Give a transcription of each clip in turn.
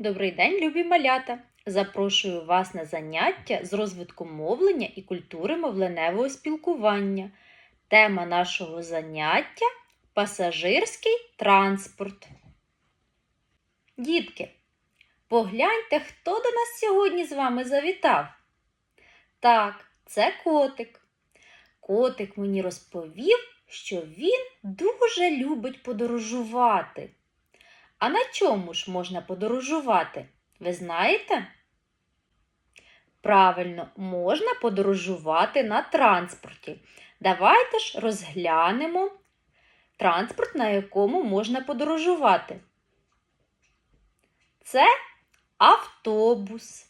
Добрий день, любі малята! Запрошую вас на заняття з розвитку мовлення і культури мовленевого спілкування. Тема нашого заняття пасажирський транспорт. Дітки, погляньте, хто до нас сьогодні з вами завітав. Так, це котик. Котик мені розповів, що він дуже любить подорожувати. А на чому ж можна подорожувати? Ви знаєте? Правильно, можна подорожувати на транспорті. Давайте ж розглянемо транспорт, на якому можна подорожувати. Це автобус,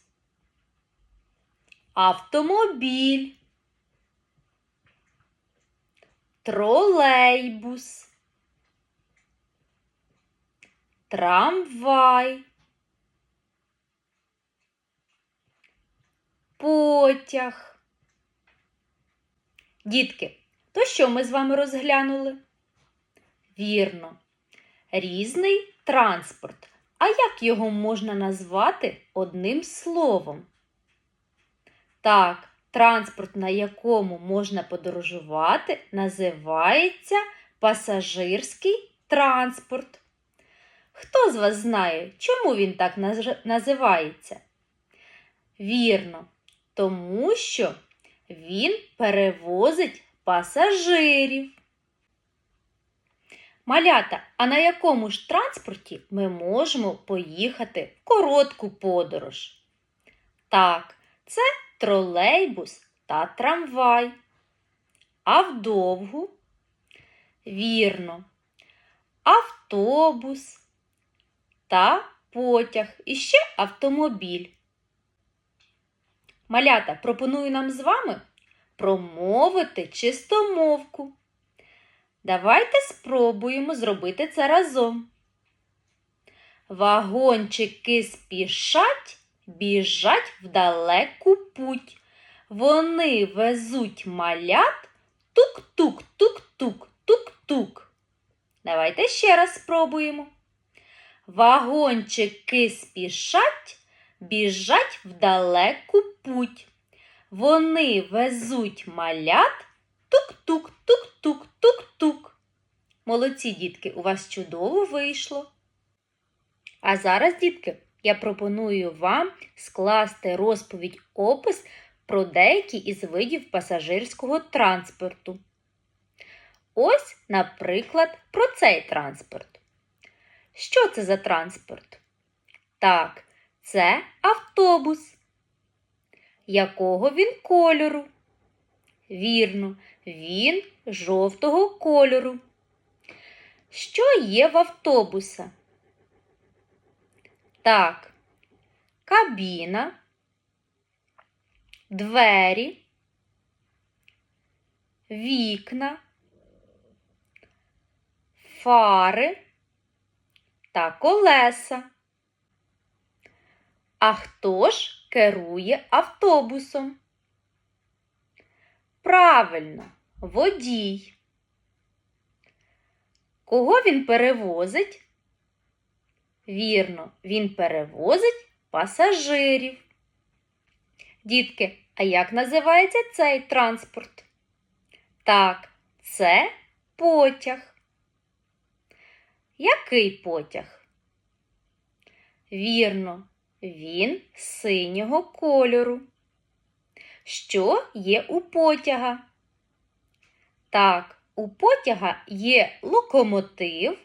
автомобіль, тролейбус. Трамвай, потяг. Дітки, то що ми з вами розглянули? Вірно, різний транспорт. А як його можна назвати одним словом? Так, транспорт, на якому можна подорожувати, називається пасажирський транспорт. Хто з вас знає, чому він так називається? Вірно, тому що він перевозить пасажирів. Малята, а на якому ж транспорті ми можемо поїхати в коротку подорож? Так, це тролейбус та трамвай. А вдовгу? Вірно, автобус та потяг і ще автомобіль. Малята пропоную нам з вами промовити чистомовку. Давайте спробуємо зробити це разом. Вагончики спішать, біжать в далеку путь. Вони везуть малят тук-тук-тук-тук-тук-тук. Давайте ще раз спробуємо. Вагончики спішать, біжать в далеку путь. Вони везуть малят тук-тук-тук-тук-тук-тук. Молодці, дітки, у вас чудово вийшло. А зараз, дітки, я пропоную вам скласти розповідь опис про деякі із видів пасажирського транспорту. Ось, наприклад, про цей транспорт. Що це за транспорт? Так, це автобус. Якого він кольору? Вірно, він жовтого кольору. Що є в автобуса? Так, кабіна, двері, вікна, фари та колеса. А хто ж керує автобусом? Правильно, водій. Кого він перевозить? Вірно, він перевозить пасажирів. Дітки, а як називається цей транспорт? Так, це потяг. Який потяг? Вірно, він синього кольору. Що є у потяга? Так, у потяга є локомотив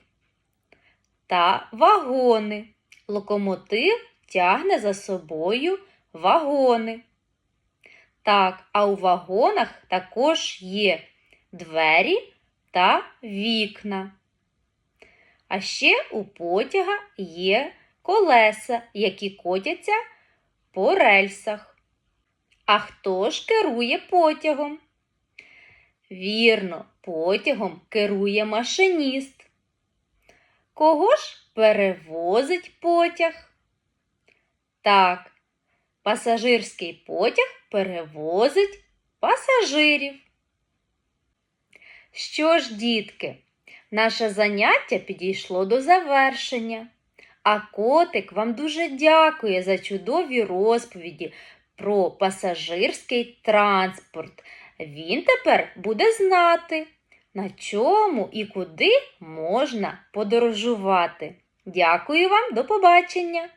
та вагони. Локомотив тягне за собою вагони. Так, а у вагонах також є двері та вікна. А ще у потяга є колеса, які котяться по рельсах. А хто ж керує потягом? Вірно, потягом керує машиніст. Кого ж перевозить потяг? Так, пасажирський потяг перевозить пасажирів. Що ж, дітки? Наше заняття підійшло до завершення. А котик вам дуже дякує за чудові розповіді про пасажирський транспорт. Він тепер буде знати, на чому і куди можна подорожувати. Дякую вам, до побачення!